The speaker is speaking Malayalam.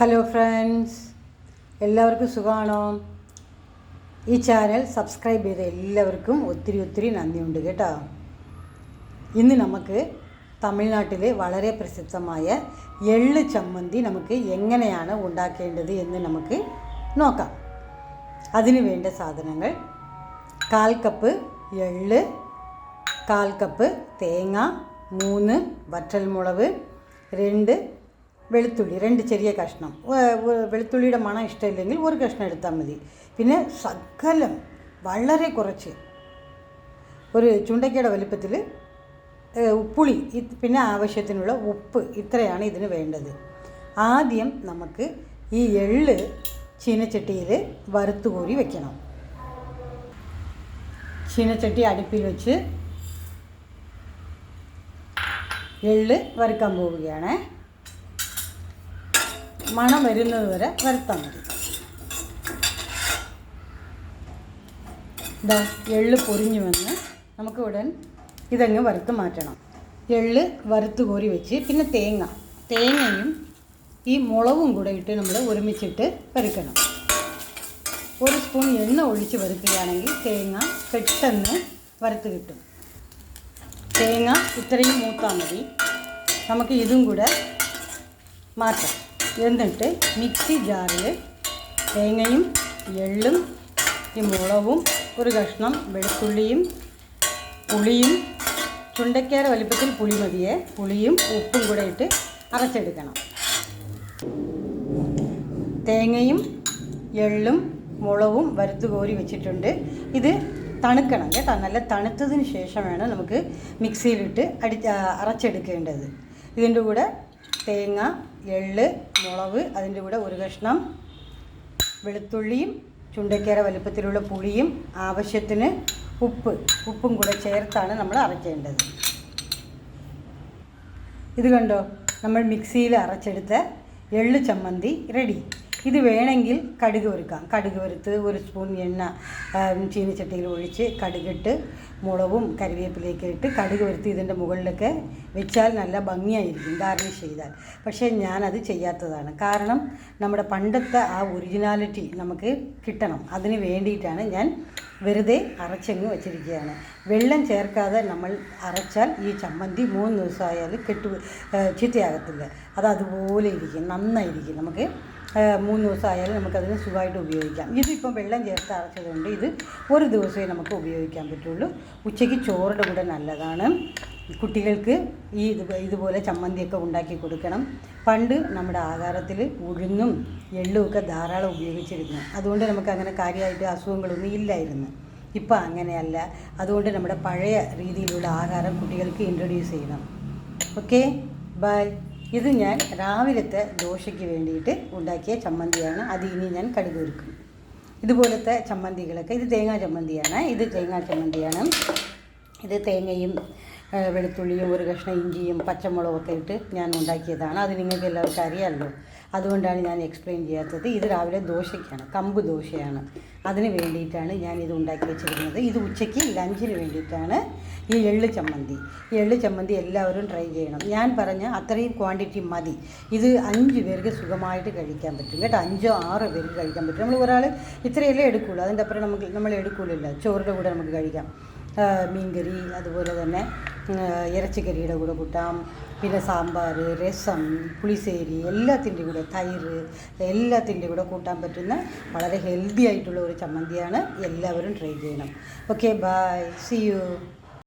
ഹലോ ഫ്രണ്ട്സ് എല്ലാവർക്കും സുഖമാണോ ഈ ചാനൽ സബ്സ്ക്രൈബ് ചെയ്ത എല്ലാവർക്കും ഒത്തിരി ഒത്തിരി നന്ദിയുണ്ട് കേട്ടോ. ഇന്ന് നമുക്ക് തമിഴ്നാട്ടിലെ വളരെ പ്രസിദ്ധമായ എള്ള് ചമ്മന്തി നമുക്ക് എങ്ങനെയാണ് ഉണ്ടാക്കേണ്ടത് എന്ന് നമുക്ക് നോക്കാം. അതിന് വേണ്ട സാധനങ്ങൾ കാൽ കപ്പ് എള്ള് കാൽ കപ്പ് തേങ്ങ മൂന്ന് വറ്റൽമുളക് രണ്ട് വെളുത്തുള്ളി രണ്ട് ചെറിയ കഷ്ണം. വെളുത്തുള്ളിയുടെ മണം ഇഷ്ടമില്ലെങ്കിൽ ഒരു കഷ്ണം എടുത്താൽ മതി. പിന്നെ സകലം വളരെ കുറച്ച്. ഒരു ചുണ്ടയ്ക്കയുടെ വലിപ്പത്തിൽ ഉപ്പുളി പിന്നെ ആവശ്യത്തിനുള്ള ഉപ്പ് ഇത്രയാണ് ഇതിന് വേണ്ടത്. ആദ്യം നമുക്ക് ഈ എള്ള് ചീനച്ചട്ടിയിൽ വറുത്ത് കോരി വെക്കണം. ചീനച്ചട്ടി അടുപ്പിൽ വെച്ച് എള്ള് വറുക്കാൻ പോവുകയാണ്. മണം വരുന്നത് വരെ വറുത്താൽ മതി. ഇതാ എള്ള് പൊരിഞ്ഞു വന്ന് നമുക്ക് ഉടൻ ഇതങ്ങ് വറുത്ത് മാറ്റണം. എള്ള് വറുത്ത് കോരി വെച്ച് പിന്നെ തേങ്ങ. തേങ്ങയും ഈ മുളകും കൂടെ ഇട്ട് നമ്മൾ ഒരുമിച്ചിട്ട് വറുക്കണം ഒരു സ്പൂൺ എണ്ണ ഒഴിച്ച് വരുത്തുകയാണെങ്കിൽ തേങ്ങ പെട്ടെന്ന് വറുത്ത് കിട്ടും. തേങ്ങ ഇത്രയും മൂത്താൽ മതി. നമുക്ക് ഇതും കൂടെ മാറ്റാം. എന്നിട്ട് മിക്സി ജാറിൽ തേങ്ങയും എള്ളും ഈ മുളകും ഒരു കഷ്ണം വെളുത്തുള്ളിയും പുളിയും ചുണ്ടക്കാര വലിപ്പത്തിൽ പുളി മതിയെ. പുളിയും ഉപ്പും കൂടെ ഇട്ട് അരച്ചെടുക്കണം. തേങ്ങയും എള്ളും മുളകും വറുത്ത് കോരി വെച്ചിട്ടുണ്ട്. ഇത് തണുക്കണം കേട്ടോ. നല്ല തണുത്തതിന് ശേഷം വേണം നമുക്ക് മിക്സിയിലിട്ട് അടി അരച്ചെടുക്കേണ്ടത്. ഇതിന്റെ കൂടെ തേങ്ങ എള്ള് മുളക് അതിന്റെ കൂടെ ഒരു കഷ്ണം വെളുത്തുള്ളിയും ചുണ്ടക്കേര വലുപ്പത്തിലുള്ള പുളിയും ആവശ്യത്തിന് ഉപ്പ് ഉപ്പും കൂടെ ചേർത്താണ് നമ്മൾ അരയ്ക്കേണ്ടത് ഇത് കണ്ടോ? നമ്മൾ മിക്സിയിൽ അരച്ചെടുത്ത എള്ള് ചമ്മന്തി റെഡി. ഇത് വേണമെങ്കിൽ കടുക് വറുക്കാം. കടുക് വറുത്ത് ഒരു സ്പൂൺ എണ്ണ ചീനിച്ചട്ടിയിൽ ഒഴിച്ച് കടുകിട്ട് മുളകും കരിവേപ്പിലേക്ക് ഇട്ട് കടുക് വരുത്തി ഇതിന്റെ മുകളിലൊക്കെ വെച്ചാൽ നല്ല ഭംഗിയായിരിക്കും ഗാർണിഷ് ചെയ്താൽ. പക്ഷേ ഞാനത് ചെയ്യാത്തതാണ്. കാരണം നമ്മുടെ പണ്ടത്തെ ആ ഒറിജിനാലിറ്റി നമുക്ക് കിട്ടണം. അതിന് വേണ്ടിയിട്ടാണ് ഞാൻ വെറുതെ അരച്ചങ്ങ് വെച്ചിരിക്കുകയാണ്. വെള്ളം ചേർക്കാതെ നമ്മൾ അരച്ചാൽ ഈ ചമ്മന്തി മൂന്ന് ദിവസമായാലും കെട്ടു ചീത്തയാകത്തില്ല. അത് അതുപോലെ ഇരിക്കും നന്നായിരിക്കും നമുക്ക് മൂന്ന് ദിവസമായാലും നമുക്കതിന് സുഖമായിട്ട് ഉപയോഗിക്കാം. ഇതിപ്പം വെള്ളം ചേർത്ത് അരച്ചതുകൊണ്ട് ഇത് ഒരു ദിവസമേ നമുക്ക് ഉപയോഗിക്കാൻ പറ്റുള്ളൂ. ഉച്ചയ്ക്ക് ചോറിന്റെ കൂടെ നല്ലതാണ്. കുട്ടികൾക്ക് ഈ ഇത് ഇതുപോലെ ചമ്മന്തിയൊക്കെ ഉണ്ടാക്കി കൊടുക്കണം. പണ്ട് നമ്മുടെ ആഹാരത്തിൽ ഉഴുന്നും എള്ളും ഒക്കെ ധാരാളം ഉപയോഗിച്ചിരുന്നു. അതുകൊണ്ട് നമുക്ക് അങ്ങനെ കാര്യമായിട്ട് അസുഖങ്ങളൊന്നും ഇല്ലായിരുന്നു. ഇപ്പം അങ്ങനെയല്ല. അതുകൊണ്ട് നമ്മുടെ പഴയ രീതിയിലുള്ള ആഹാരം കുട്ടികൾക്ക് ഇൻട്രൊഡ്യൂസ് ചെയ്യണം. ഓക്കെ ബൈ ഇത് ഞാൻ രാവിലത്തെ ദോശയ്ക്ക് വേണ്ടിയിട്ട് ഉണ്ടാക്കിയ ചമ്മന്തിയാണ്. അത് ഇനി ഞാൻ കടുക് ഒരുക്കും ഇതുപോലത്തെ ചമ്മന്തികളൊക്കെ ഇത് തേങ്ങാ ചമ്മന്തിയാണ്. ഇത് തേങ്ങാ ചമ്മന്തിയാണ്. ഇത് തേങ്ങയും വെളുത്തുള്ളിയും ഒരു കഷ്ണം ഇഞ്ചിയും പച്ചമുളകൊക്കെ ഇട്ട് ഞാൻ ഉണ്ടാക്കിയതാണ്. അത് നിങ്ങൾക്ക് എല്ലാവർക്കും അറിയാമല്ലോ അതുകൊണ്ടാണ് ഞാൻ എക്സ്പ്ലെയിൻ ചെയ്യാത്തത്. ഇത് രാവിലെ ദോശയ്ക്കാണ് കമ്പ് ദോശയാണ്. അതിന് വേണ്ടിയിട്ടാണ് ഞാൻ ഇത് ഉണ്ടാക്കി വെച്ചിരിക്കുന്നത്. ഇത് ഉച്ചയ്ക്ക് ലഞ്ചിന് വേണ്ടിയിട്ടാണ് ഈ എള്ള് ചമ്മന്തി. ഈ എള്ള് ചമ്മന്തി എല്ലാവരും ട്രൈ ചെയ്യണം. ഞാൻ പറഞ്ഞ അത്രയും ക്വാണ്ടിറ്റി മതി. ഇത് അഞ്ച് പേർക്ക് സുഖമായിട്ട് കഴിക്കാൻ പറ്റും കേട്ടോ. അഞ്ചോ ആറോ പേർക്ക് കഴിക്കാൻ പറ്റും. നമ്മൾ ഒരാൾ ഇത്രയല്ലേ എടുക്കുള്ളൂ. അതിന്റെ അപ്പുറം നമുക്ക് നമ്മൾ എടുക്കുള്ളില്ല ചോറിന്റെ കൂടെ നമുക്ക് കഴിക്കാം. മീൻകറി അതുപോലെ തന്നെ ഇറച്ചിക്കറിയുടെ കൂടെ കൂട്ടാം. പിന്നെ സാമ്പാർ രസം പുളിശ്ശേരി എല്ലാത്തിന്റെ കൂടെ തൈര് എല്ലാത്തിന്റെ കൂടെ കൂട്ടാൻ പറ്റുന്ന വളരെ ഹെൽത്തി ആയിട്ടുള്ള ഒരു ചമ്മന്തിയാണ് എല്ലാവരും ട്രൈ ചെയ്യണം. Okay bye C U